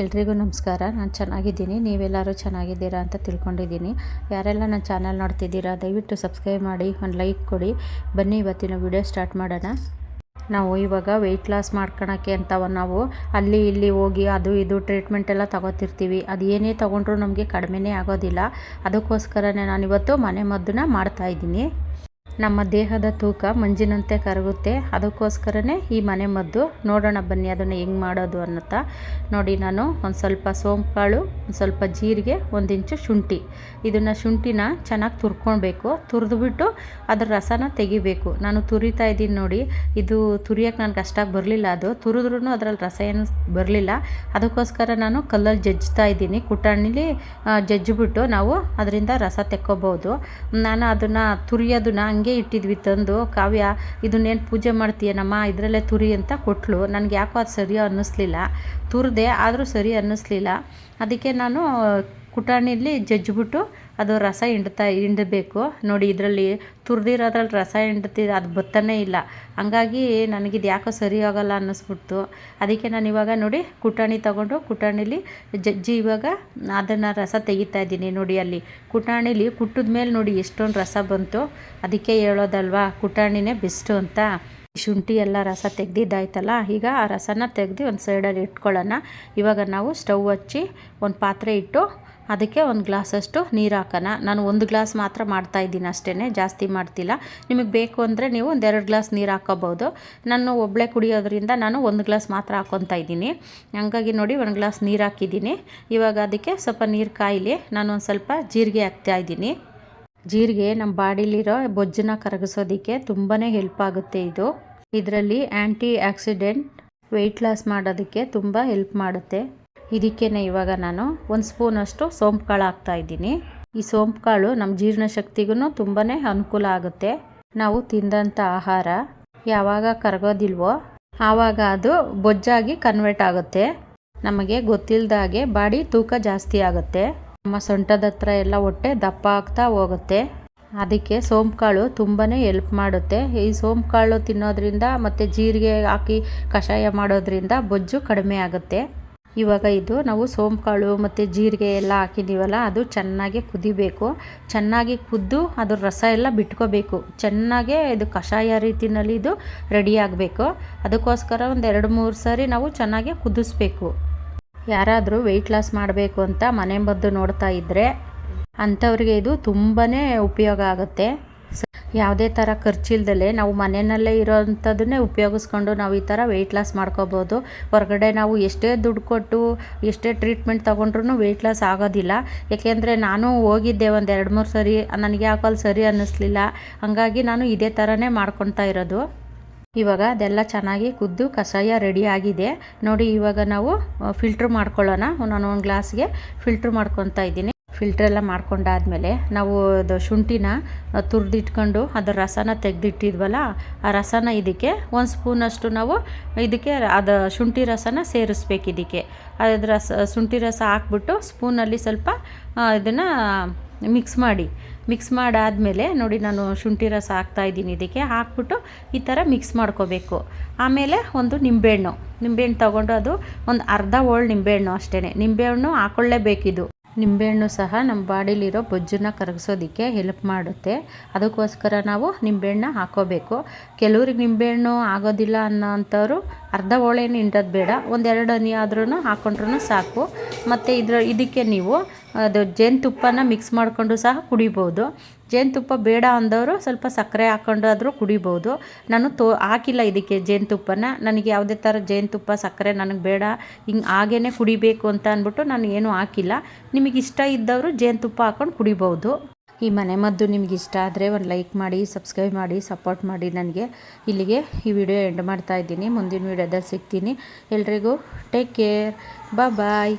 ಎಲ್ರಿಗೂ ನಮಸ್ಕಾರ. ನಾನು ಚೆನ್ನಾಗಿದ್ದೀನಿ. ನೀವೆಲ್ಲರೂ ಚೆನ್ನಾಗಿದ್ದೀರಾ ಅಂತ ತಿಳ್ಕೊಂಡಿದ್ದೀನಿ. ಯಾರೆಲ್ಲ ನನ್ನ ಚಾನಲ್ ನೋಡ್ತಿದ್ದೀರಾ, ದಯವಿಟ್ಟು ಸಬ್ಸ್ಕ್ರೈಬ್ ಮಾಡಿ, ಒಂದು ಲೈಕ್ ಕೊಡಿ. ಬನ್ನಿ ಇವತ್ತಿನ ವಿಡಿಯೋ ಸ್ಟಾರ್ಟ್ ಮಾಡೋಣ. ನಾವು ಇವಾಗ ವೆಯ್ಟ್ ಲಾಸ್ ಮಾಡ್ಕೊಳಕ್ಕೆ ಅಂತ ನಾವು ಅಲ್ಲಿ ಇಲ್ಲಿ ಹೋಗಿ ಅದು ಇದು ಟ್ರೀಟ್ಮೆಂಟ್ ಎಲ್ಲ ತಗೋತಿರ್ತೀವಿ. ಅದು ಏನೇ ತೊಗೊಂಡ್ರೂ ನಮಗೆ ಕಡಿಮೆನೇ ಆಗೋದಿಲ್ಲ. ಅದಕ್ಕೋಸ್ಕರನೇ ನಾನಿವತ್ತು ಮನೆ ಮದ್ದನ್ನ ಮಾಡ್ತಾಯಿದ್ದೀನಿ ನಮ್ಮ ದೇಹದ ತೂಕ ಮಂಜಿನಂತೆ ಕರಗುತ್ತೆ. ಅದಕ್ಕೋಸ್ಕರನೇ ಈ ಮನೆ ಮದ್ದು, ನೋಡೋಣ ಬನ್ನಿ ಅದನ್ನು ಹೆಂಗೆ ಮಾಡೋದು ಅನ್ನುತ್ತಾ. ನೋಡಿ ನಾನು ಒಂದು ಸ್ವಲ್ಪ ಸೋಂಪುಕಾಳು, ಒಂದು ಸ್ವಲ್ಪ ಜೀರಿಗೆ, ಒಂದು ಇಂಚು ಶುಂಠಿ. ಇದನ್ನು ಶುಂಠಿನ ಚೆನ್ನಾಗಿ ತುರ್ಕೊಳ್ಬೇಕು. ತುರಿದ್ಬಿಟ್ಟು ಅದರ ರಸನ ತೆಗಿಬೇಕು. ನಾನು ತುರಿತಾ ಇದ್ದೀನಿ ನೋಡಿ. ಇದು ತುರಿಯೋಕೆ ನನಗೆ ಅಷ್ಟಾಗಿ ಬರಲಿಲ್ಲ ಅದು. ತುರಿದ್ರೂ ಅದರಲ್ಲಿ ರಸ ಏನು ಬರಲಿಲ್ಲ. ಅದಕ್ಕೋಸ್ಕರ ನಾನು ಕಲ್ಲಲ್ಲಿ ಜಜ್ಜ್ತಾ ಇದ್ದೀನಿ. ಕುಟಾಣಿಲಿ ಜಜ್ಜಿಬಿಟ್ಟು ನಾವು ಅದರಿಂದ ರಸ ತೆಕ್ಕೋಬೋದು. ನಾನು ಅದನ್ನು ತುರಿಯೋದನ್ನ ಹಂಗೆ ಇಟ್ಟಿದ್ವಿ, ತಂದು. ಕಾವ್ಯ ಇದನ್ನೇನು ಪೂಜೆ ಮಾಡ್ತೀಯನಮ್ಮ ಇದರಲ್ಲೇ ತುರಿ ಅಂತ ಕೊಟ್ಟಳು ನನಗೆ ಯಾಕೋ ಅದು ಸರಿ ಅನ್ನಿಸ್ಲಿಲ್ಲ. ತುರಿದೆ, ಆದರೂ ಸರಿ ಅನ್ನಿಸ್ಲಿಲ್ಲ. ಅದಕ್ಕೆ ನಾನು ಕುಟಾಣಿಲಿ ಜಜ್ಜಿಬಿಟ್ಟು ಅದು ರಸ ಹಿಂಡ್ತಾ ಹಿಂಡಬೇಕು. ನೋಡಿ, ಇದರಲ್ಲಿ ತುರಿದಿರೋದ್ರಲ್ಲಿ ರಸ ಹಿಂಡ್ತಿ, ಅದು ಬತ್ತನೇ ಇಲ್ಲ. ಹಂಗಾಗಿ ನನಗಿದು ಯಾಕೋ ಸರಿ ಆಗೋಲ್ಲ ಅನ್ನಿಸ್ಬಿಡ್ತು. ಅದಕ್ಕೆ ನಾನು ಇವಾಗ ನೋಡಿ ಕುಟಾಣಿ ತಗೊಂಡು ಕುಟಾಣಿಲಿ ಜಜ್ಜಿ ಇವಾಗ ಅದನ್ನು ರಸ ತೆಗಿತಾ ಇದ್ದೀನಿ ನೋಡಿ ಅಲ್ಲಿ. ಕುಟಾಣಿಲಿ ಕುಟ್ಟಿದ ಮೇಲೆ ನೋಡಿ ಎಷ್ಟೊಂದು ರಸ ಬಂತು. ಅದಕ್ಕೆ ಹೇಳೋದಲ್ವಾ, ಕುಟಾಣಿನೇ ಬೆಸ್ಟು ಅಂತ. ಶುಂಠಿ ಎಲ್ಲ ರಸ ತೆಗ್ದಿದ್ದಾಯ್ತಲ್ಲ, ಈಗ ಆ ರಸನ ತೆಗೆದು ಒಂದು ಸೈಡಲ್ಲಿ ಇಟ್ಕೊಳ್ಳೋಣ. ಇವಾಗ ನಾವು ಸ್ಟವ್ ಹಚ್ಚಿ ಒಂದು ಪಾತ್ರೆ ಇಟ್ಟು ಅದಕ್ಕೆ ಒಂದು ಗ್ಲಾಸಷ್ಟು ನೀರು ಹಾಕೋಣ ನಾನು ಒಂದು ಗ್ಲಾಸ್ ಮಾತ್ರ ಮಾಡ್ತಾಯಿದ್ದೀನಿ ಅಷ್ಟೇ ಜಾಸ್ತಿ ಮಾಡ್ತಿಲ್ಲ. ನಿಮಗೆ ಬೇಕು ಅಂದರೆ ನೀವು ಒಂದೆರಡು ಗ್ಲಾಸ್ ನೀರು ಹಾಕೋಬೋದು ನಾನು ಒಬ್ಬಳೆ ಕುಡಿಯೋದ್ರಿಂದ ನಾನು ಒಂದು ಗ್ಲಾಸ್ ಮಾತ್ರ ಹಾಕ್ಕೊತಾ ಇದ್ದೀನಿ. ಹಂಗಾಗಿ ನೋಡಿ ಒಂದು ಗ್ಲಾಸ್ ನೀರು ಹಾಕಿದ್ದೀನಿ ಇವಾಗ ಅದಕ್ಕೆ ಸ್ವಲ್ಪ ನೀರು ಕಾಯಿಲಿ, ನಾನು ಒಂದು ಸ್ವಲ್ಪ ಜೀರಿಗೆ ಹಾಕ್ತಾಯಿದ್ದೀನಿ ಜೀರಿಗೆ ನಮ್ಮ ಬಾಡಿಲಿರೋ ಬೊಜ್ಜನ್ನ ಕರಗಿಸೋದಕ್ಕೆ ತುಂಬಾ ಹೆಲ್ಪ್ ಆಗುತ್ತೆ ಇದು. ಇದರಲ್ಲಿ ಆ್ಯಂಟಿ ಆಕ್ಸಿಡೆಂಟ್ ವೆಯ್ಟ್ ಲಾಸ್ ಮಾಡೋದಕ್ಕೆ ತುಂಬ ಹೆಲ್ಪ್ ಮಾಡುತ್ತೆ. ಇದಕ್ಕೇ ಇವಾಗ ನಾನು ಒಂದು ಸ್ಪೂನಷ್ಟು ಸೋಂಪು ಕಾಳು ಹಾಕ್ತಾಯಿದ್ದೀನಿ ಈ ಸೋಂಪು ಕಾಳು ನಮ್ಮ ಜೀರ್ಣಶಕ್ತಿಗೂ ತುಂಬಾ ಅನುಕೂಲ ಆಗುತ್ತೆ. ನಾವು ತಿಂದಂಥ ಆಹಾರ ಯಾವಾಗ ಕರಗೋದಿಲ್ವೋ ಆವಾಗ ಅದು ಬೊಜ್ಜಾಗಿ ಕನ್ವರ್ಟ್ ಆಗುತ್ತೆ. ನಮಗೆ ಗೊತ್ತಿಲ್ಲದಾಗೆ ಬಾಡಿ ತೂಕ ಜಾಸ್ತಿ ಆಗುತ್ತೆ. ನಮ್ಮ ಸೊಂಟದ ಹತ್ರ ಎಲ್ಲ ಹೊಟ್ಟೆ ದಪ್ಪ ಆಗ್ತಾ ಹೋಗುತ್ತೆ. ಅದಕ್ಕೆ ಸೋಂಪು ಕಾಳು ತುಂಬಾ ಎಲ್ಪ್ ಮಾಡುತ್ತೆ. ಈ ಸೋಂಪು ಕಾಳು ತಿನ್ನೋದ್ರಿಂದ ಮತ್ತು ಜೀರಿಗೆ ಹಾಕಿ ಕಷಾಯ ಮಾಡೋದ್ರಿಂದ ಬೊಜ್ಜು ಕಡಿಮೆ ಆಗುತ್ತೆ. ಇವಾಗ ಇದು ನಾವು ಕಾಳು ಮತ್ತು ಜೀರಿಗೆ ಎಲ್ಲ ಹಾಕಿದ್ದೀವಲ್ಲ, ಅದು ಚೆನ್ನಾಗಿ ಕುದಿಬೇಕು. ಚೆನ್ನಾಗಿ ಕುದ್ದು ಅದ್ರ ರಸ ಎಲ್ಲ ಬಿಟ್ಕೋಬೇಕು. ಚೆನ್ನಾಗೇ ಇದು ಕಷಾಯ ರೀತಿಯಲ್ಲಿ ಇದು ರೆಡಿ ಆಗಬೇಕು. ಅದಕ್ಕೋಸ್ಕರ ಒಂದು ಎರಡು ಮೂರು ಸಾರಿ ನಾವು ಚೆನ್ನಾಗಿ ಕುದಿಸ್ಬೇಕು. ಯಾರಾದರೂ ವೆಯ್ಟ್ ಲಾಸ್ ಮಾಡಬೇಕು ಅಂತ ಮನೆ ಮದ್ದು ನೋಡ್ತಾ ಇದ್ದರೆ ಅಂಥವ್ರಿಗೆ ಇದು ತುಂಬಾ ಉಪಯೋಗ ಆಗುತ್ತೆ. ಯಾವುದೇ ಥರ ಖರ್ಚಿಲ್ದಲೆ ನಾವು ಮನೆಯಲ್ಲೇ ಇರೋವಂಥದ್ದನ್ನೇ ಉಪಯೋಗಿಸ್ಕೊಂಡು ನಾವು ಈ ಥರ ವೆಯ್ಟ್ ಲಾಸ್ ಮಾಡ್ಕೋಬೋದು. ಹೊರಗಡೆ ನಾವು ಎಷ್ಟೇ ದುಡ್ಡು ಕೊಟ್ಟು ಎಷ್ಟೇ ಟ್ರೀಟ್ಮೆಂಟ್ ತೊಗೊಂಡ್ರೂ ವೆಯ್ಟ್ ಲಾಸ್ ಆಗೋದಿಲ್ಲ. ಏಕೆಂದರೆ ನಾನು ಹೋಗಿದ್ದೆ ಒಂದು ಎರಡು ಮೂರು ಸರಿ, ನನಗೆ ಯಾಕಲ್ಲಿ ಸರಿ ಅನ್ನಿಸ್ಲಿಲ್ಲ. ಹಾಗಾಗಿ ನಾನು ಇದೇ ಥರನೇ ಮಾಡ್ಕೊತಾ ಇರೋದು. ಇವಾಗ ಅದೆಲ್ಲ ಚೆನ್ನಾಗಿ ಕುದ್ದು ಕಷಾಯ ರೆಡಿ ಆಗಿದೆ. ನೋಡಿ ಇವಾಗ ನಾವು ಫಿಲ್ಟ್ರ್ ಮಾಡ್ಕೊಳ್ಳೋಣ. ನಾನು ಒಂದು ಗ್ಲಾಸ್ಗೆ ಫಿಲ್ಟ್ರ್ ಮಾಡ್ಕೊತಾ ಇದ್ದೀನಿ. ಫಿಲ್ಟ್ರೆಲ್ಲ ಮಾಡ್ಕೊಂಡಾದಮೇಲೆ ನಾವು ಅದು ಶುಂಠಿನ ತುರಿದಿಟ್ಕೊಂಡು ಅದರ ರಸನ ತೆಗೆದಿಟ್ಟಿದ್ವಲ್ಲ, ಆ ರಸನ ಇದಕ್ಕೆ ಒಂದು ಸ್ಪೂನಷ್ಟು ನಾವು ಇದಕ್ಕೆ ಅದು ಶುಂಠಿ ರಸನ ಸೇರಿಸ್ಬೇಕು ಇದಕ್ಕೆ. ಅದ್ರ ರಸ, ಶುಂಠಿ ರಸ ಹಾಕ್ಬಿಟ್ಟು ಸ್ಪೂನಲ್ಲಿ ಸ್ವಲ್ಪ ಇದನ್ನು ಮಿಕ್ಸ್ ಮಾಡಿ. ಮಿಕ್ಸ್ ಮಾಡಾದಮೇಲೆ ನೋಡಿ ನಾನು ಶುಂಠಿ ರಸ ಹಾಕ್ತಾಯಿದ್ದೀನಿ ಇದಕ್ಕೆ, ಹಾಕ್ಬಿಟ್ಟು ಈ ಥರ ಮಿಕ್ಸ್ ಮಾಡ್ಕೋಬೇಕು. ಆಮೇಲೆ ಒಂದು ನಿಂಬೆಹಣ್ಣು. ನಿಂಬೆಹಣ್ಣು ತೊಗೊಂಡು ಅದು ಒಂದು ಅರ್ಧ ಓಳ್ ನಿಂಬೆಹಣ್ಣು ಅಷ್ಟೇ ನಿಂಬೆಹಣ್ಣು ಹಾಕ್ಕೊಳ್ಳೇಬೇಕಿದು ನಿಂಬೆಹಣ್ಣು ಸಹ ನಮ್ಮ ಬಾಡಿಲಿರೋ ಬೊಜ್ಜನ್ನ ಕರಗಿಸೋದಕ್ಕೆ ಹೆಲ್ಪ್ ಮಾಡುತ್ತೆ. ಅದಕ್ಕೋಸ್ಕರ ನಾವು ನಿಂಬೆಹಣ್ಣ ಹಾಕೋಬೇಕು. ಕೆಲವ್ರಿಗೆ ನಿಂಬೆಹಣ್ಣು ಆಗೋದಿಲ್ಲ ಅನ್ನೋ ಅಂಥವ್ರು ಅರ್ಧ ಹೋಳೇನು ಹಿಂಡೋದು ಬೇಡ. ಒಂದೆರಡು ಹನಿ ಆದ್ರೂ ಹಾಕೊಂಡ್ರೂ ಸಾಕು. ಮತ್ತು ಇದ್ರ ಇದಕ್ಕೆ ನೀವು, ಅದು ಜೇನುತುಪ್ಪನ ಮಿಕ್ಸ್ ಮಾಡಿಕೊಂಡು ಸಹ ಕುಡಿಬೋದು. ಜೇನುತುಪ್ಪ ಬೇಡ ಅಂದವರು ಸ್ವಲ್ಪ ಸಕ್ಕರೆ ಹಾಕ್ಕೊಂಡಾದರೂ ಕುಡಿಬೋದು. ನಾನು ತೋ, ಹಾಕಿಲ್ಲ ಇದಕ್ಕೆ ಜೇನುತುಪ್ಪನ. ನನಗೆ ಯಾವುದೇ ಥರ ಜೇನುತುಪ್ಪ, ಸಕ್ಕರೆ ನನಗೆ ಬೇಡ, ಹಿಂಗೆ ಹಾಗೇ ಕುಡಿಬೇಕು ಅಂತ ಅಂದ್ಬಿಟ್ಟು ನಾನು ಏನೂ ಹಾಕಿಲ್ಲ. ನಿಮಗೆ ಇಷ್ಟ ಇದ್ದವರು ಜೇನುತುಪ್ಪ ಹಾಕ್ಕೊಂಡು ಕುಡಿಬೋದು. ಈ ಮನೆ ಮದ್ದು ನಿಮ್ಗೆ ಇಷ್ಟ ಆದರೆ ಒಂದು ಲೈಕ್ ಮಾಡಿ, ಸಬ್ಸ್ಕ್ರೈಬ್ ಮಾಡಿ, ಸಪೋರ್ಟ್ ಮಾಡಿ ನನಗೆ. ಇಲ್ಲಿಗೆ ಈ ವಿಡಿಯೋ ಎಂಡ್ ಮಾಡ್ತಾ ಇದ್ದೀನಿ. ಮುಂದಿನ ವಿಡಿಯೋದಲ್ಲಿ ಸಿಗ್ತೀನಿ. ಎಲ್ರಿಗೂ ಟೇಕ್ ಕೇರ್. ಬಾಯ್.